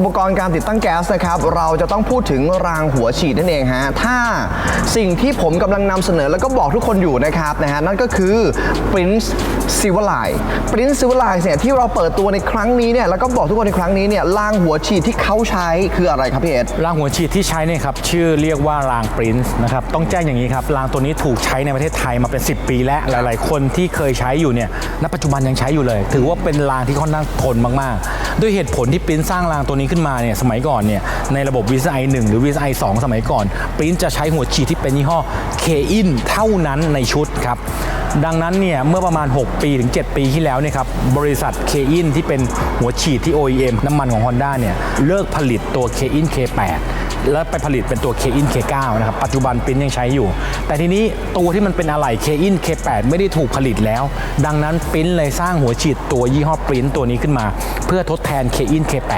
อุปกรณ์การติดตั้งแก๊สนะครับ เราจะต้องพูดถึงรางหัวฉีดนั่นเองฮะ ถ้าสิ่งที่ผมกำลังนำเสนอแล้วก็บอกทุกคนอยู่นะครับนะฮะนั่นก็คือ Prince Silverline Prince Silverline เนี่ยที่เราเปิดตัวในครั้งนี้เนี่ยแล้วก็บอกทุกคนในครั้งนี้เนี่ยรางหัวฉีดที่เขาใช้คืออะไรครับพี่เอ็ดรางหัวฉีดที่ใช้เนี่ยครับชื่อเรียกว่ารางปรินซ์นะครับต้องแจ้งอย่างนี้ครับรางตัวนี้ถูกใช้ในประเทศไทยมาเป็น 10 ปีแล้วหลาย ๆ คนที่เคยใช้อยู่เนี่ยณปัจจุบันยังใช้อยู่เลย ถือว่าเป็นรางที่ค่อนข้างทนมาก ๆ ด้วยเหตุผลที่ปรินซ์สร้างรางตัวนี้ขึ้นมาเนี่ยสมัยก่อนเนี่ยในระบบวิสไอ1หรือวิสไอ2สมัยก่อนปรินจะใช้หัวฉีดที่เป็นยี่ห้อเคอินเท่านั้นในชุดครับดังนั้นเนี่ยเมื่อประมาณ 6 ปีถึง 7 ปีที่แล้วเนี่ยครับบริษัทเคอินที่เป็นหัวฉีดที่ OEM น้ำมันของ Honda เนี่ยเลิกผลิตตัว k i n K8 แล้วไปผลิตเป็นตัว k i n K9 นะครับ ปัจจุบันปริ้นยังใช้อยู่ แต่ทีนี้ตัวที่มันเป็นอะไหล่ k i n K8 ไม่ได้ถูกผลิตแล้ว ดังนั้นปริ้นเลยสร้างหัวฉีดตัวยี่ห้อปริ้นตัวนี้ขึ้นมา เพื่อทดแทน k i n K8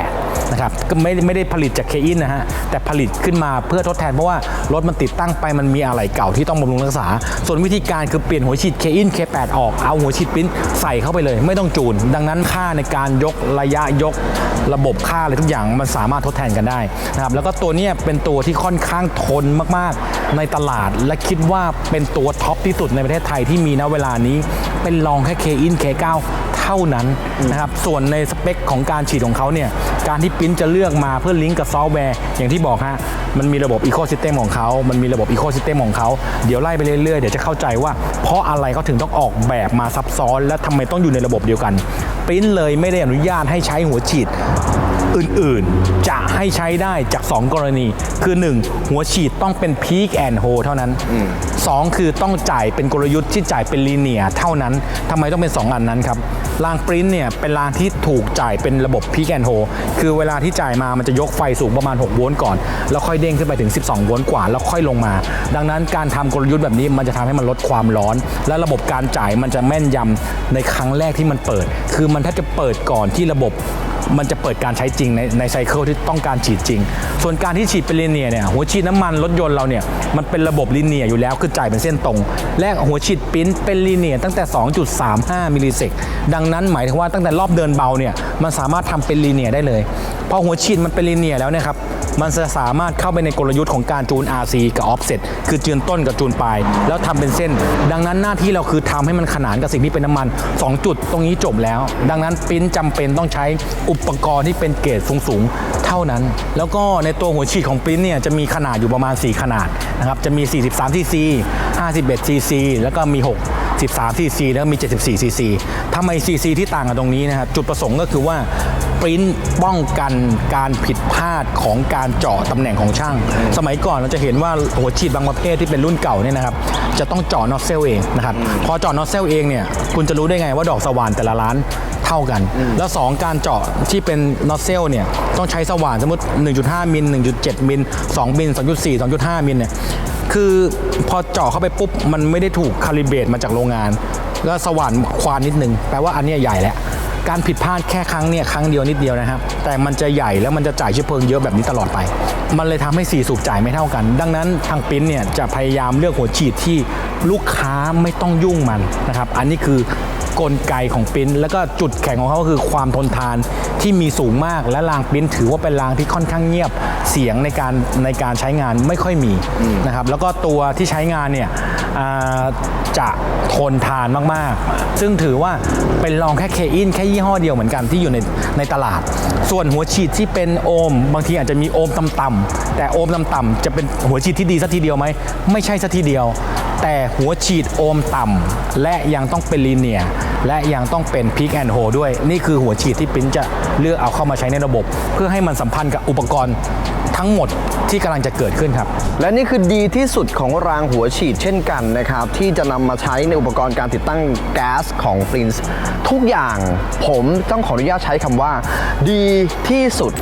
นะครับก็ไม่ไม่ได้ผลิตจากเคอินนะฮะแต่ผลิตขึ้นมาเพื่อทดแทนเพราะว่ารถมันติดตั้งไปมันมีอะไหล่เก่าที่ต้องบำรุงรักษา ส่วนวิธีการคือเปลี่ยนหัวฉีดเคอินเคแปออกเอาหัวฉีดปิ้นใส่เข้าไปเลย ไม่ต้องจูน ดังนั้นค่าในการยกระยะยกระบบค่าอะไรทุกอย่างมันสามารถทดแทนกันได้นะครับแล้วก็ตัวนี้เป็นตัวที่ค่อนข้างทนมากๆ ในตลาดและคิดว่าเป็นตัวท็อปที่สุดในประเทศไทยที่มีณเวลานี้เป็นรองแค่เคอินเคเก้า เท่านั้นนะครับส่วนในสเปคของการฉีดของเขาเนี่ยการที่ปริ้นจะเลือกมาเพื่อลิงก์กับซอฟต์แวร์ อย่างที่บอกฮะมันมีระบบอีโคซิสเต็มของเขา มันมีระบบอีโคซิสเต็มของเขา เดี๋ยวไล่ไปเรื่อยๆ เดี๋ยวจะเข้าใจว่า เพราะอะไรเขาถึงต้องออกแบบมาซับซ้อน และทำไมต้องอยู่ในระบบเดียวกันปริ้นเลยไม่ได้อนุญาตให้ใช้หัวฉีด อื่นๆ จะให้ใช้ได้จาก 2 กรณี คือ 1 หัวฉีดต้องเป็น Peak and Hold เท่านั้น 2 คือต้องจ่ายเป็นกลยุทธ์ที่จ่ายเป็นลีเนียเท่านั้นทำไมต้องเป็น 2 อันนั้นครับรางปริ้นเนี่ยเป็นรางที่ถูกจ่ายเป็นระบบ Peak and Hold คือเวลาที่จ่ายมามันจะยกไฟสูงประมาณ 6 โวลต์ก่อน แล้วค่อยเด้งขึ้นไปถึง 12 โวลต์กว่า แล้วค่อยลงมา ดังนั้นการทำกลยุทธ์แบบนี้มันจะทำให้มันลดความร้อน และระบบการจ่ายมันจะแม่นยำในครั้งแรกที่มันเปิด คือมันถ้าจะเปิดก่อนที่ระบบ มันจะเปิดการใช้จริงในในไซเคิลที่ต้องการฉีดจริง ส่วนการที่ฉีดเป็นลีเนียเนี่ยหัวฉีดน้ำมันรถยนต์เราเนี่ยมันเป็นระบบลีเนียอยู่แล้วคือจ่ายเป็นเส้นตรง และหัวฉีดปริ้นเป็นลีเนียตั้งแต่ 2.35มิลลิเซกดังนั้นหมายถึงว่าตั้งแต่รอบเดินเบาเนี่ยมันสามารถทำเป็นลีเนียได้เลยพอหัวฉีดมันเป็นลีเนียแล้วเนี่ยครับมันจะสามารถเข้าไปในกลยุทธ์ของการจูน RC กับ Offset คือจูนต้นกับจูนปลาย แล้วทำเป็นเส้น ดังนั้นหน้าที่เราคือทำให้มันขนานกับสิ่งที่เป็นน้ำมัน 2 จุดตรงนี้จบแล้ว ดังนั้นปิ้นจำเป็นต้องใช้อุปกรณ์ที่เป็นเกรดสูงๆเท่านั้น แล้วก็ในตัวหัวฉีดของปริ้นเนี่ยจะมีขนาดอยู่ประมาณ 4 ขนาดนะครับจะมี 43 cc 51 cc แล้วก็มี 6 13 cc แล้วก็มี 74 cc ทำไม cc ที่ต่างกันตรงนี้นะครับจุดประสงค์ก็คือว่าปริ้นป้องกันการผิดพลาดของการเจาะตำแหน่งของช่าง สมัยก่อนเราจะเห็นว่าหัวฉีดบางประเภทที่เป็นรุ่นเก่าเนี่ยนะครับจะต้องเจาะนอตเซลเองนะครับพอเจาะนอตเซลเองเนี่ยคุณจะรู้ได้ไงว่าดอกสว่านแต่ละร้าน ท่ากัน แล้ว 2 การเจาะที่เป็นน็อตเซลเนี่ยต้องใช้สว่านสมมติ 1.5 มิล 1.7 มิล 2 มิล 2.4 2.5 มิลเนี่ยคือพอเจาะเข้าไปปุ๊บ มันไม่ได้ถูกคาลิเบรตมาจากโรงงาน แล้วสว่านควานนิดนึง แปลว่าอันเนี้ยใหญ่แล้วการผิดพลาดแค่ครั้งเนี่ยครั้งเดียวนิดเดียวนะครับ แต่มันจะใหญ่แล้วมันจะจ่ายเชื้อเพลิงเยอะแบบนี้ตลอดไป มันเลยทำให้สีสูบจ่ายไม่เท่ากัน ดังนั้นทางปริ้นเนี่ยจะพยายามเลือกหัวฉีดที่ลูกค้าไม่ต้องยุ่งมันนะครับ อันนี้คือ กลไกของปิ้นแล้วก็จุดแข็งของเขาก็คือความทนทานที่มีสูงมากและรางปิ้นถือว่าเป็นรางที่ค่อนข้างเงียบเสียงในการในการใช้งานไม่ค่อยมีนะครับแล้วก็ตัวที่ใช้งานเนี่ยจะทนทานมากๆ ซึ่งถือว่าเป็นรองแค่เคอินแค่ยี่ห้อเดียวเหมือนกันที่อยู่ในในตลาด ส่วนหัวฉีดที่เป็นโอห์มบางทีอาจจะมีโอห์มต่ำๆแต่โอห์มต่ำๆจะเป็นหัวฉีดที่ดีสักทีเดียวไหมไม่ใช่สักทีเดียว แต่หัวฉีดโอห์มต่ำและยังต้องเป็นลีเนียร์ และยังต้องเป็นพิกแอนโฮด้วย นี่คือหัวฉีดที่ปิ้นจะเลือกเอาเข้ามาใช้ในระบบ เพื่อให้มันสัมพันธ์กับอุปกรณ์ทั้งหมดที่กำลังจะเกิดขึ้นครับ และนี่คือดีที่สุดของรางหัวฉีดเช่นกันนะครับ ที่จะนำมาใช้ในอุปกรณ์การติดตั้งแก๊สของ Prince ทุกอย่างผมต้องขออนุญาตใช้คำว่า ดีที่สุด